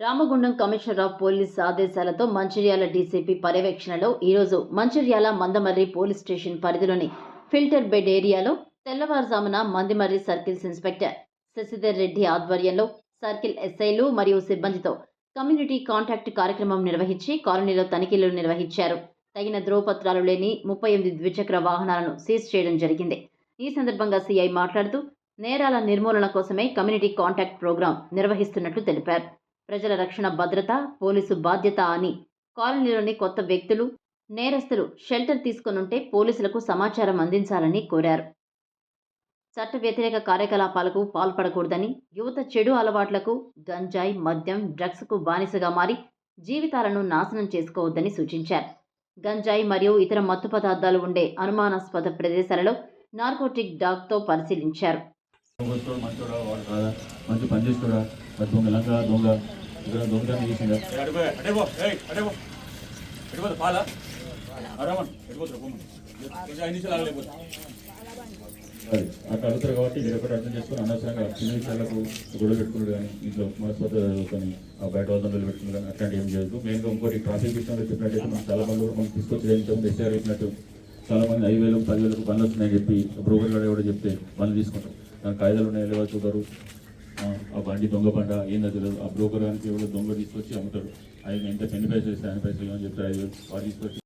Ramagundam commissioner of police ఆదేశాలతో Mancherial DCP పర్యవేక్షణలో ఈరోజు మంచిర్యాల మందమర్రి పోలీస్ స్టేషన్ పరిధిలోని ఫిల్టర్ బెడ్ ఏరియాలో తెల్లవారుజామున మందిమర్రి సర్కిల్స్ ఇన్స్పెక్టర్ శశిధర్ రెడ్డి ఆధ్వర్యంలో సర్కిల్ ఎస్ఐలు మరియు సిబ్బందితో కమ్యూనిటీ కాంటాక్ట్ కార్యక్రమం నిర్వహించి కాలనీలో తనిఖీలు నిర్వహించారు. తగిన ధ్రువపత్రాలు లేని ముప్పై ఎనిమిది ద్విచక్ర వాహనాలను సీజ్ చేయడం జరిగింది. ఈ సందర్భంగా సీఐ మాట్లాడుతూ నేరాల నిర్మూలన కోసమే కమ్యూనిటీ కాంటాక్ట్ ప్రోగ్రాం నిర్వహిస్తున్నట్లు తెలిపారు. ప్రజల రక్షణ భద్రత పోలీసు బాధ్యత అని. కాలనీలోని కొత్త వ్యక్తులు నేరస్తులు షెల్టర్ తీసుకొనుంటే పోలీసులకు సమాచారం అందించాలని కోరారు. చట్ట వ్యతిరేక కార్యకలాపాలకు పాల్పడకూడదని యువత చెడు అలవాట్లకు గంజాయి మద్యం డ్రగ్స్కు బానిసగా మారి జీవితాలను నాశనం చేసుకోవద్దని సూచించారు. గంజాయి మరియు ఇతర మత్తు పదార్థాలు ఉండే అనుమానాస్పద ప్రదేశాలలో నార్కోటిక్ డాగ్తో పరిశీలించారు. దొంగ దొంగ? దొంగతనం చేసిందా పాలా. అది అట్లా అడుగుతారు కాబట్టి మీరు ఒకటి అర్థం చేసుకుని అనవసరంగా చిన్న విషయాలకు గొడవ పెట్టుకున్నాడు కానీ ఇంట్లో మనస్పత కానీ ఆ బయట వాళ్ళ పెట్టుకున్నాడు కానీ అట్లాంటి ఏం చేయదు మెయిన్గా ఇంకోటి ట్రాఫిక్ విషయంలో చెప్పినట్టయితే మనం చాలా మంది కూడా మనం తీసుకొచ్చి ఇంతకుముందు ఎస్ఆర్ చెప్పినట్టు చాలా మంది ఐదు వేలకు పదివేలకు బండ్లు వస్తున్నాయని చెప్పి బ్రోకర్ గారు కూడా చెప్తే బండ్లు తీసుకుంటాం. దాని కాయిదాలు ఉన్నాయి లేవో చూడరు. ఆ, బండి దొంగ బండ ఏందో తెలియదు ఆ బ్రోకర్ గారికి ఎవరో దొంగ తీసుకొచ్చి అమ్ముతాడు ఆయన ఎంత ఎన్ని పైసలు ఇస్తే ఆయన పైసలు అని చెప్తారు ఐదు వాడు తీసుకొచ్చి